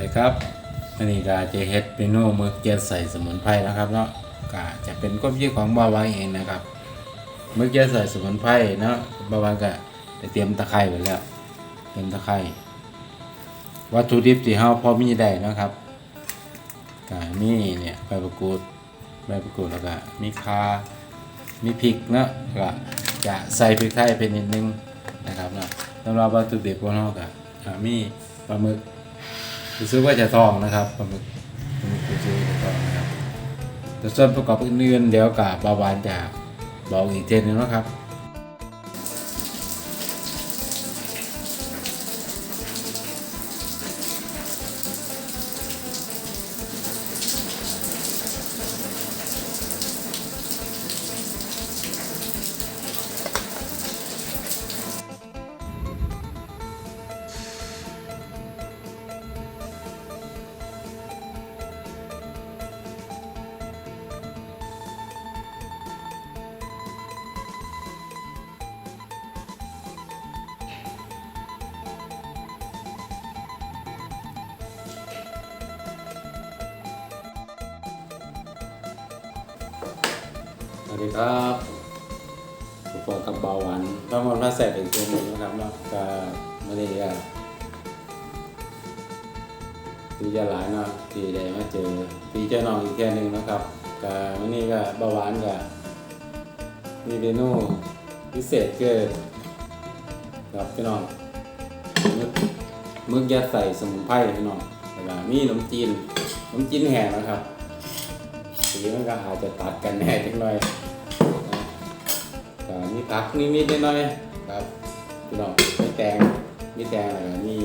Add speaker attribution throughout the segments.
Speaker 1: เลยครับอันนี้ก็จะเฮ็ดเมนูมือเกียวใส่สมุนไพรนะครับเนาะก็จะเป็นความคิดของบาวาเองนะครับมือเกี๊ยวใส่สมุนไพรเนาะบาวาก็ได้เตรียมตะไคร้ไว้แล้วเตรียมตะไคร้วัตถุดิบที่เฮาพอมีได้นะครับก็มีเนี่ยใบมะกรูดใบมะกรูดแล้วก็มีข่ามีพริกเนาะก็จะใส่พริกไทยไปนิดนึงนะครับเนาะสำหรับวัตถุดิบของเราก็อ่ามีปลาหมึก รู้สึกว่าจะทองนะครับปลาหมึกปลาหมึกรู้สึกว่าจะทองนะครับแต่ส่วนประกอบอื่นๆเดี๋ยวกับบาวานจะบอกอีกเจนนึงนะครับ ดีครับผมบอกกับเบาหวานพระมรพระแสบเป็นตัวหนึงนะครับเนาะก็ไม่ได้ก็ดีจะหลายเนาะที่ได้มาเจอพี่เจ้าน้องอีกแค่หนึ่งนะครับก็วันนี้ก็เบาหวานก็มีเมนูพิเศษคือกับพี่น้องมึกมึกยัดใส่สมุนไพรพี่น้องแล้วก็มีขนมจีนขนมจีนแห้งนะครับ สีมันก็อาจจะตัดกันแน่จังหน่อยนะก็มีผักนิดๆหน่อยๆครับพี่น้องมีแตงมีแตงอะไรก็มี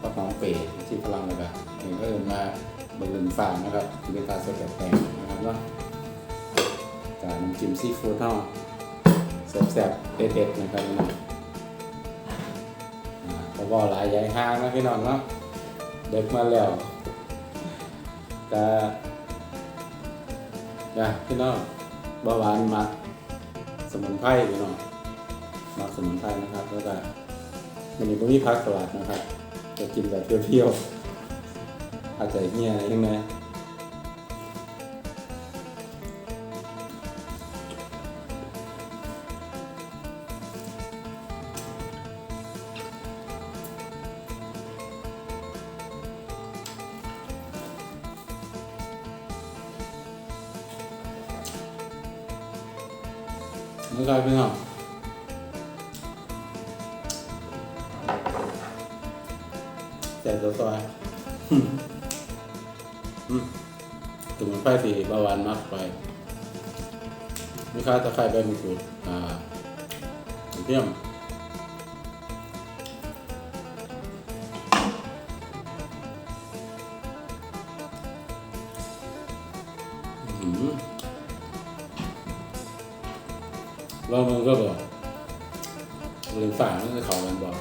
Speaker 1: ปลาหอมเป๋ที่พลังแล้วก็หนึ่งก็เอินมาบนหนึ่งฟางนะครับเป็นปลาสดแบบแตงนะครับเนาะกาน้ำจิ้มซีฟู้ดเท่าแซ่บๆเด็ดๆนะครับพี่น้องอ่าก็บ่หลายใหญ่ห้างนะพี่น้องเนาะเด็กมาแล้วก็ นะพี่น้องเบาหวานมักสมุนไพรพี่น้องมักสมุนไพรนะครับ แล้วก็มันมีก็มีผักสลัดนะครับ จะกินแบบเปรี้ยวๆอาจจะเงี้ยอะไรยังไง นะครับพี่น้องแต่ตัวซอยอืมอืมสมุนไพรสีบาวานมักไปมีข้าวตะไคร้ใบมะกรูดอ่าเทียมอืม แลองมันก็บอกหรือฝ่ามันเขากันบอก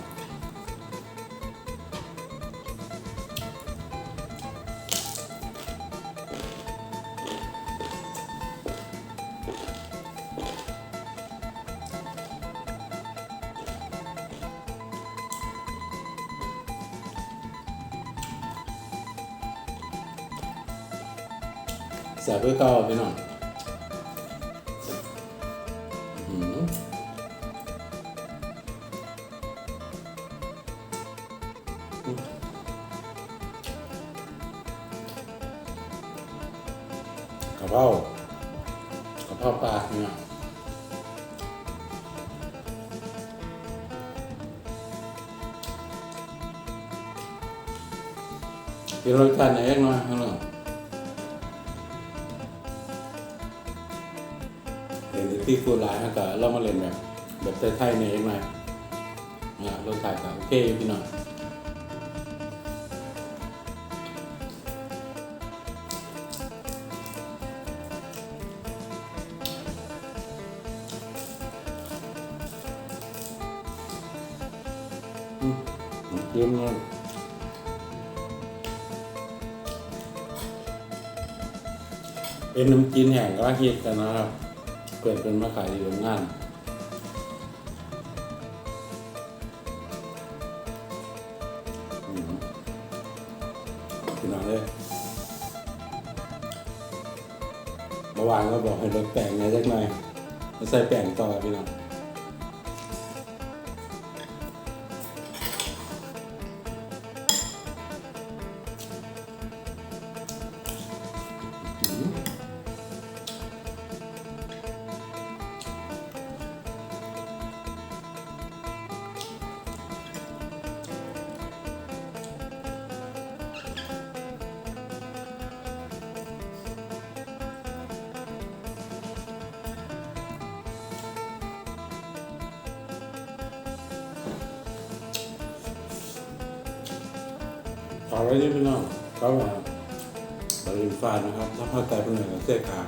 Speaker 1: แสบด้วยเก้าพี่น้อง กระเพรากระเพราปลาเนี่ยเป็นรสชาติไหนเล็กน้อยข้างนอกเห็นที่ฟูร้ายนะก็เรามาเล่นแบบ แบบไทยๆเนี่ยเล็กน้อยนะรสชาติก็โอเคพี่น้อง เยี่ยมเลยเป็นน้ำจีนแห้งก็ว่าฮิตกันนะครับเปิดเป็นมาขายอยู่โรงงานพี่น้องเลยเมื่อวานก็บอกให้ลดแป้งเนี่ยสักหน่อยใส่แป้งต่อพี่น้อง ขอไว้ที่พี่น้องก็มาบริฟานนะครับถ้าภาคใต้เป็นหนึ่งกับเส้นขาว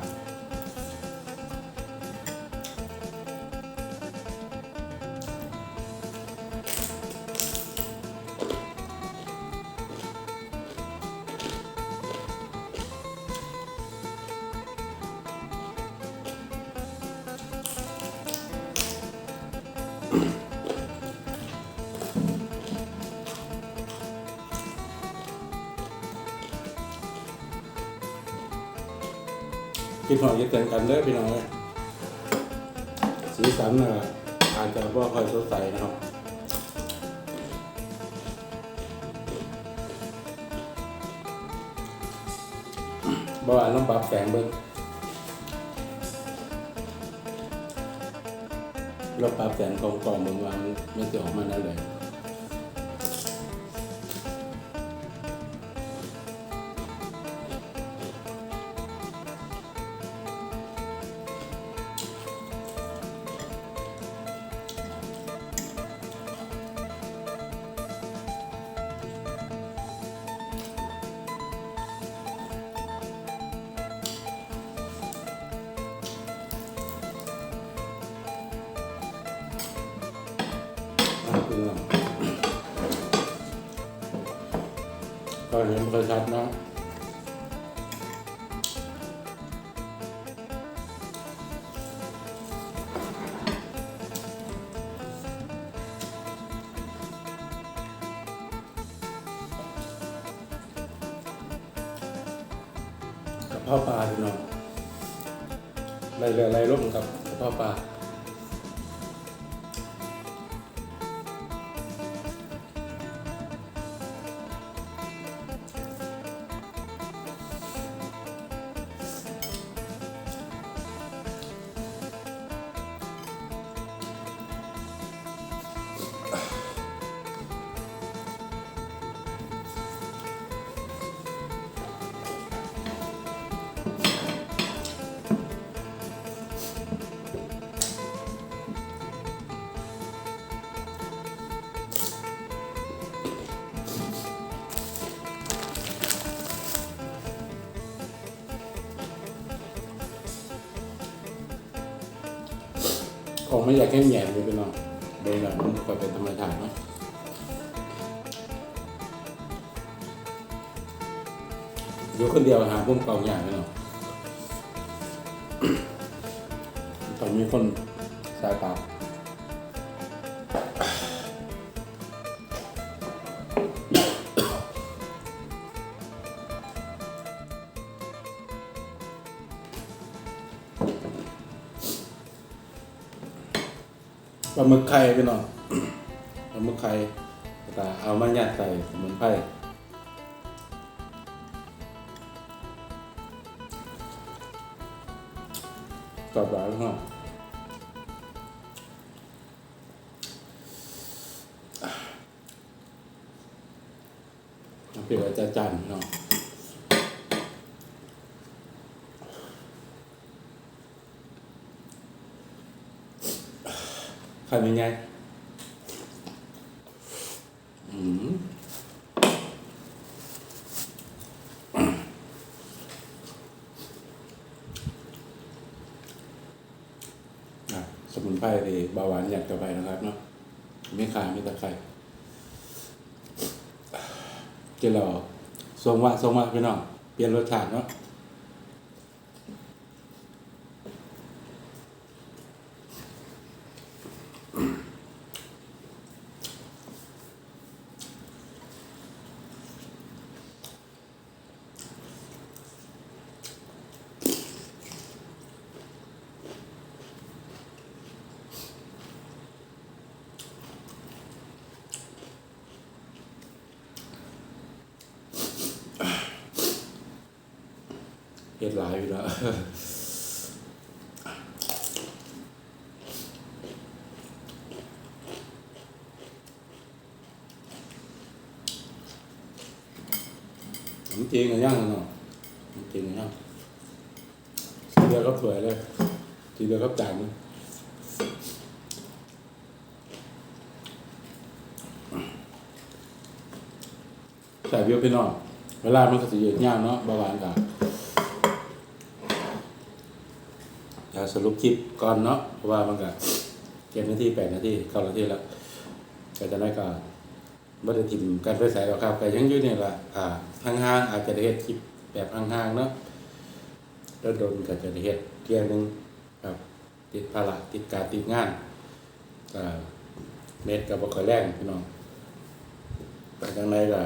Speaker 1: กินหอยจะเตือนกันเด้อพี่น้องเลยสีสันน่ะอาจจะว่าค่อยสดใสนะครับบ่ว่าน้องปรับแฝงเบิ้งเราปรับแฝงกองกองๆเบิ้งว่ามันไม่จะออกมานั่นเลย ก็เห็นไม่ค่อยชัดนะกับพ่อปลาพี่น้องไรเรือไรร่มกับพ่อปลา ไม่อยากแค่แหย่เลยไปหน่อยโดยแบบมันก็เป็นธรรมชาติเนาะอยู่คนเดียวหาพุ่มกองใหญ่พี่น้อกตอนมีคนสายตา ปลาหมึกไข่พี่น้องปลาหมึกไข่แล้วก็เอามายัดใส่สมุนไพรกรอบหวานพี่น้องเปรี้ยวจะจานพี่น้อง ขันยังไงอืมอะสมุนไพรที่เบาหวานอยากจะไปนะครับเนาะไม่ขาไม่ตะไคร้กินแล้วทรงว่าทรงว่าพี่น้องเปลี่ยนรสชาติเนาะ เฮ็ดหลายอยู่แล้วผมจริงกันยังเนาะผมจริงกันยังทีเดียวก็สวยเลยทีเดียวก็จานเลยใส่เบี้ยวพี่น้อง เวลามันก็จะเยืดยาวเนาะบาหวานกับจะ สรุปคลิปก่อนเนาะเพราะว่ามันก็เจ็ดนาทีแปดนาทีเก้านาทีแล้วก็จะได้ก็บ่ได้ทิมกันไปใส่หรอกครับแต่ยังอยู่นี่ล่ะอ่าห่างๆอาจจะได้เฮ็ดคลิปแบบห่างๆเนาะแล้วโดนก็จะได้เฮ็ดเที่ยหนึงครับ ติดภาระติดการติดงานอ่าเม็ดก็บ่ค่อยแรงพี่น้องแต่จังไดก็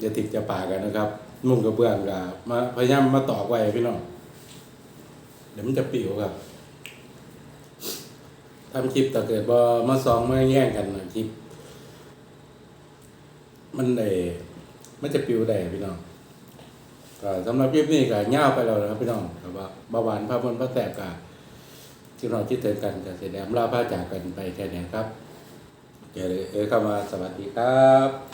Speaker 1: อย่าติดจะป่ากันนะครับมุ่งกระเบื้องก็มาพยายามมาตอกไว้พี่น้องเดี๋ยวมันจะปิวครับ ทำคลิปแต่เกิดบ่มาซองมาแย่งกันนะคลิป มันเด้มันจะปิวได้พี่น้องก็สำหรับคลิปนี้ก็ยาไปแล้วนะครับพี่น้องครับว่าบาหวานพระบนพระแสบกาที่เราคิดเตือนกันกับเสด็จลาพระจากกันไปแค่นี้ครับเจอเลยเออเข้ามาสวัสดีครับ